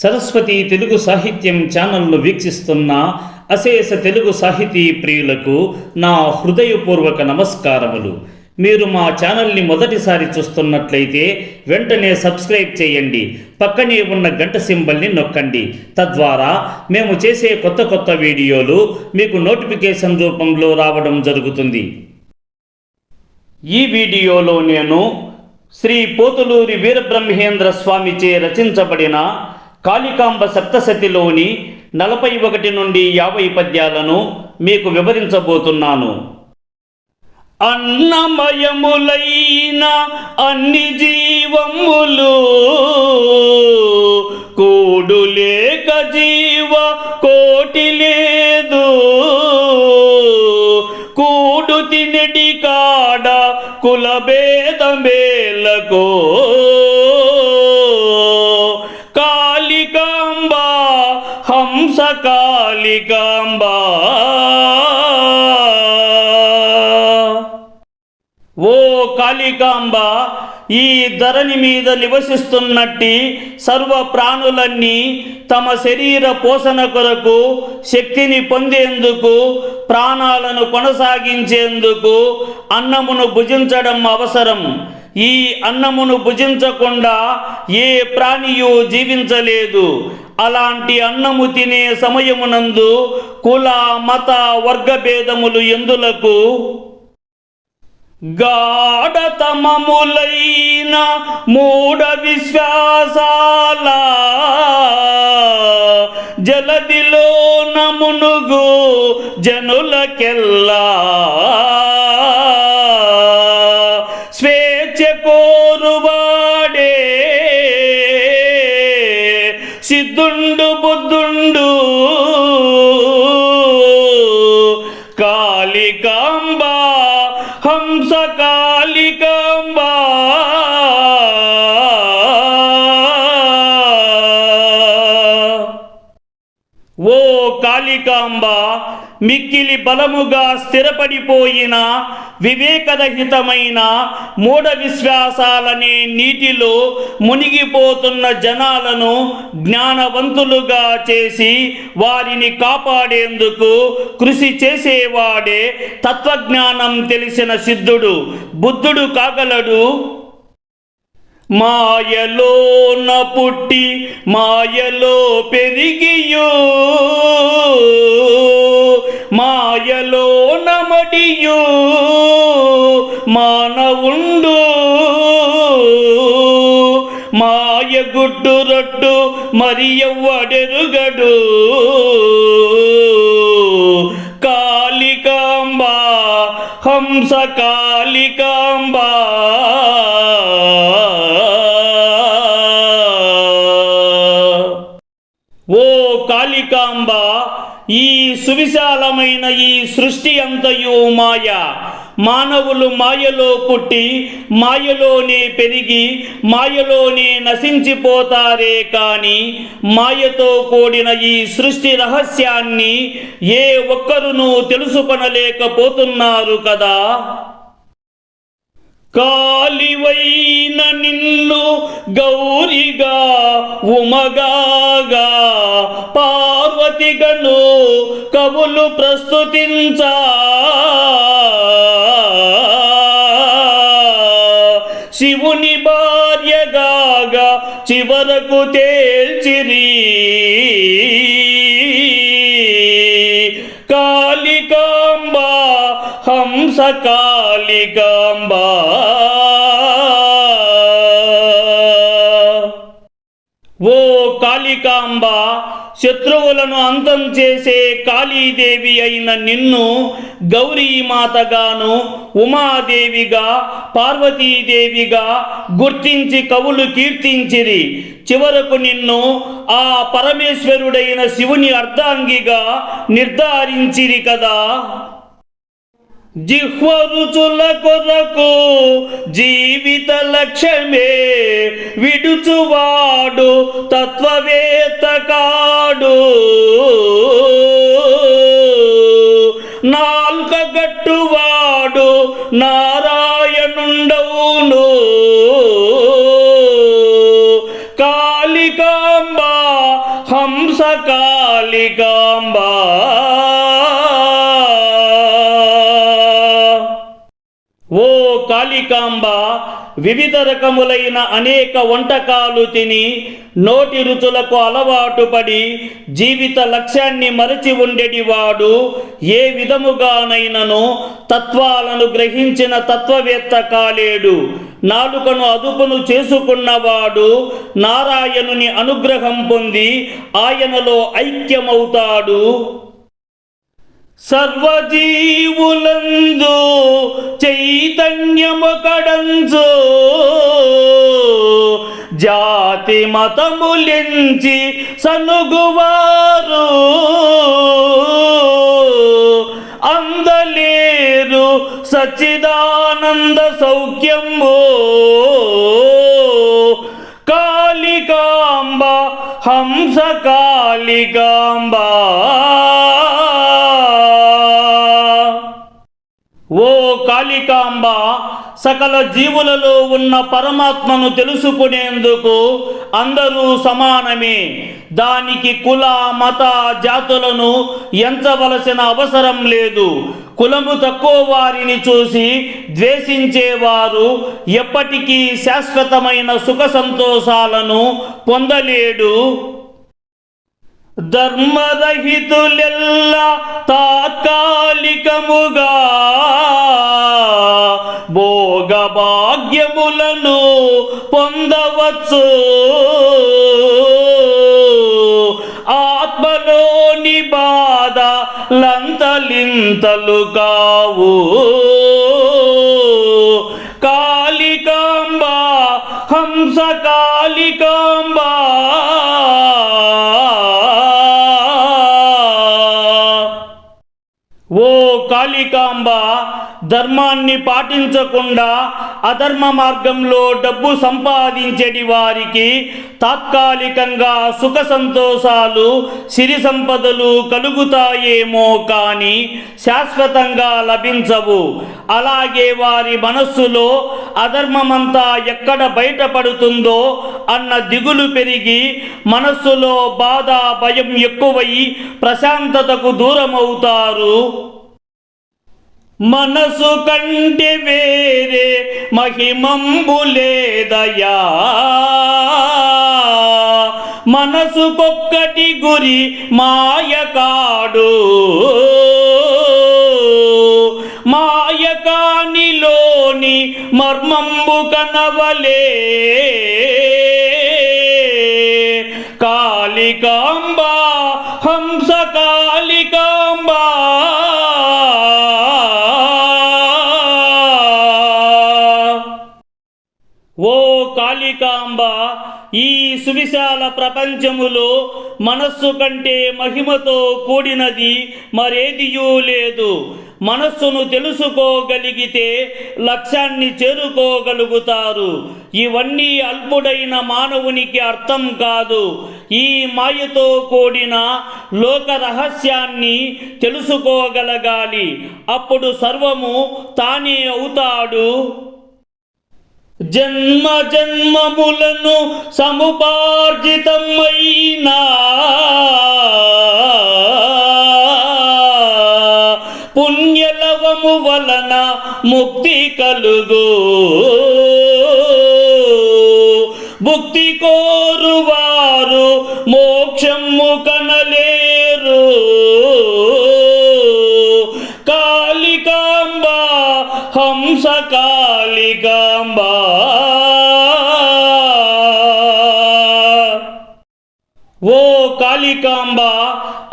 సరస్వతి తెలుగు సాహిత్యం ఛానల్ను వీక్షిస్తున్న అశేష తెలుగు సాహితీ ప్రియులకు నా హృదయపూర్వక నమస్కారములు. మీరు మా ఛానల్ని మొదటిసారి చూస్తున్నట్లయితే వెంటనే సబ్స్క్రైబ్ చేయండి. పక్కనే ఉన్న గంట సింబల్ని నొక్కండి. తద్వారా మేము చేసే కొత్త కొత్త వీడియోలు మీకు నోటిఫికేషన్ రూపంలో రావడం జరుగుతుంది. ఈ వీడియోలో నేను శ్రీ పోతులూరి వీరబ్రహ్మేంద్ర స్వామిచే రచించబడిన కాళికాంబ సప్తశతిలోని నలభై ఒకటి నుండి యాభై పద్యాలను మీకు వివరించబోతున్నాను. అన్నమయములైన అన్ని జీవములు కూడు లేక జీవ కోటి లేదు. కూడు తినడి కాడ కులభేదమేలకో కాళికాంబా హంస కాళికాంబా. ఓ కాళికాంబ ఈ ధరణి మీద నివసిస్తున్నట్టి సర్వ ప్రాణులన్నీ తమ శరీర పోషణ కొరకు శక్తిని పొందేందుకు ప్రాణాలను కొనసాగించేందుకు అన్నమును భుజించడం అవసరం. ఈ అన్నమును భుజించకుండా ఏ ప్రాణియు జీవించలేదు. అలాంటి అన్నము తినే సమయమునందు కుల మత వర్గభేదములు ఎందులకు? గాఢతమములైన మూఢ విశ్వాసాల జలదిలో నమునుగు జనులకెల్లా సిద్ధుండు బుద్ధుండు. కాళికాంబ హంస కాళికాంబ. ఓ కాళికాంబ మిక్కిలి బలముగా స్థిరపడిపోయిన వివేకరహితమైన మూఢ విశ్వాసాలనే నీటిలో మునిగిపోతున్న జనాలను జ్ఞానవంతులుగా చేసి వారిని కాపాడేందుకు కృషి చేసేవాడే తత్వజ్ఞానం తెలిసిన సిద్ధుడు బుద్ధుడు కాగలడు. మాయలోన పుట్టి మాయలో పెరిగియో. మాయలో నమడియు మానవుండు. మాయ గుడ్డు రొట్టు మరి ఎవ్వడెరుగడు. సువిశాలమైన ఈ సృష్టి అంతయు మాయ. మానవులు మాయలో పుట్టి మాయలోనే పెరిగి మాయలోనే నశించిపోతారే కాని మాయతో కూడిన ఈ సృష్టి రహస్యాన్ని ఏ ఒక్కరునూ తెలుసుకొనలేకపోతున్నారు కదా. కాలివైన నిన్ను గౌరిగా ఉమగాగా పార్వతిగను కవులు ప్రస్తుతించా. శివుని భార్యగాగా చివరకు తేల్చిరి. కాళికాంబ హంస కాళికాంబా. శత్రువులను అంతం చేసే కాళీదేవి అయిన నిన్ను గౌరీమాతగాను ఉమాదేవిగా పార్వతీదేవిగా గుర్తించి కవులు కీర్తించిరి. చివరకు నిన్ను ఆ పరమేశ్వరుడైన శివుని అర్ధాంగిగా నిర్ధారించిరి కదా. జిహ్వ కొరకు జీవిత లక్ష్యమే విడుచువాడు తత్వవేత్త కాడు నాల్క గట్టువాడు నారాయణుండవును. కాళికాంబ హంస కాళికాంబా. కాళికాంబ వివిధ రకములైన అనేక వంటకాలు తిని నోటి రుచులకు అలవాటు పడి జీవిత లక్ష్యాన్ని మరచి ఉండేటివాడు ఏ విధముగానైనను తత్వాలను గ్రహించిన తత్వవేత్త కాలేడు. నాలుకను అదుపును చేసుకున్నవాడు నారాయణుని అనుగ్రహం పొంది ఆయనలో ఐక్యమవుతాడు. సర్వజీవులందు చైతన్యము కడంచు. జాతి మతములించి సనుగువారు. అందలేరు సచ్చిదానంద సౌఖ్యము. కాళికాంబ హంస కాళికాంబా. కాళికాంబ సకల జీవులలో ఉన్న పరమాత్మను తెలుసుకునేందుకు అందరూ సమానమే. దానికి కుల మత జాతులను ఎంచవలసిన అవసరం లేదు. కులము తక్కువ వారిని చూసి ద్వేషించేవారు ఎప్పటికీ శాశ్వతమైన సుఖ సంతోషాలను పొందలేడు. ధర్మరహితులెల్ల తాత్కాలికముగా భోగ భాగ్యములను పొందవచ్చు ఆత్మలోని బాధ లంతలింతలు కావు ఓ కాళికాంబ ధర్మాన్ని పాటించకుండా అధర్మ మార్గంలో డబ్బు సంపాదించేటి వారికి తాత్కాలికంగా సుఖ సంతోషాలు సిరి సంపదలు కలుగుతాయేమో కానీ శాశ్వతంగా లభించవు. అలాగే వారి మనస్సులో అధర్మమంతా ఎక్కడ బయటపడుతుందో అన్న దిగులు పెరిగి మనస్సులో బాధ భయం ఎక్కువై ప్రశాంతతకు దూరమవుతారు. మనసు కంటే వేరే మహిమంబులేదయా మనసుకొక్కటి గురి మాయకాడు మాయకానిలోని మర్మంబు కనవలే. కాళికాంబా హంస కాళికాంబా. ఓ కాళికాంబ ఈ సువిశాల ప్రపంచములో మనస్సు కంటే మహిమతో కూడినది మరేదియూ లేదు. మనస్సును తెలుసుకోగలిగితే లక్ష్యాన్ని చేరుకోగలుగుతారు. ఇవన్నీ అల్పుడైన మానవునికి అర్థం కాదు. ఈ మాయతో కూడిన లోక రహస్యాన్ని తెలుసుకోగలగాలి. అప్పుడు సర్వము తానే అవుతాడు. జన్మ జన్మములను సముపార్జితమైనా ముక్తి కలుగు. భుక్తి కోరువారు మోక్షము కనలేరు. కాళికాంబ హంస కాళికాంబా. కాళికాంబ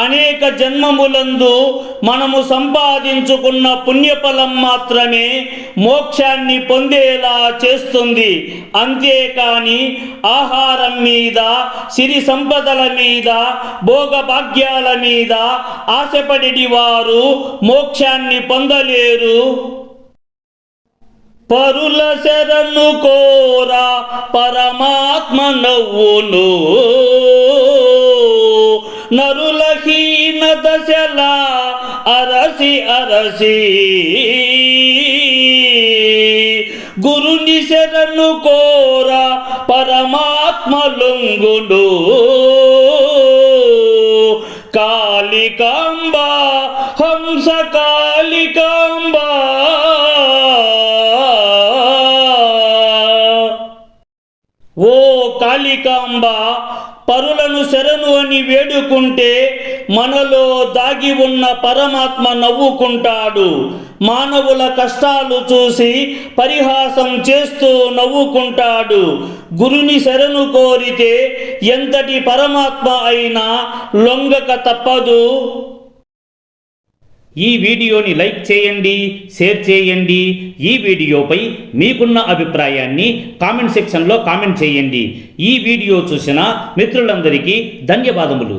అనేక జన్మములందు మనము సంపాదించుకున్న పుణ్యఫలం మాత్రమే మోక్షాన్ని పొందేలా చేస్తుంది. అంతేకాని ఆహారం మీద సిరి సంపదల మీద భోగభాగ్యాల మీద ఆశపడి వారు మోక్షాన్ని పొందలేరు. పరుల శరణు కోరా పరమాత్మ నవ్వును. నరుల హీన దశల అరసి అరసి. గురుని శరణు కోరా పరమాత్మ లొంగుడు లొంగును కాళికాంబ పరులను శరణు అని వేడుకుంటే మనలో దాగి ఉన్న పరమాత్మ నవ్వుకుంటాడు. మానవుల కష్టాలు చూసి పరిహాసం చేస్తూ నవ్వుకుంటాడు. గురుని శరణు కోరితే ఎంతటి పరమాత్మ అయినా లొంగక తప్పదు. ఈ వీడియోని లైక్ చేయండి షేర్ చేయండి. ఈ వీడియోపై మీకున్న అభిప్రాయాన్ని కామెంట్ సెక్షన్లో కామెంట్ చేయండి. ఈ వీడియో చూసిన మిత్రులందరికీ ధన్యవాదములు.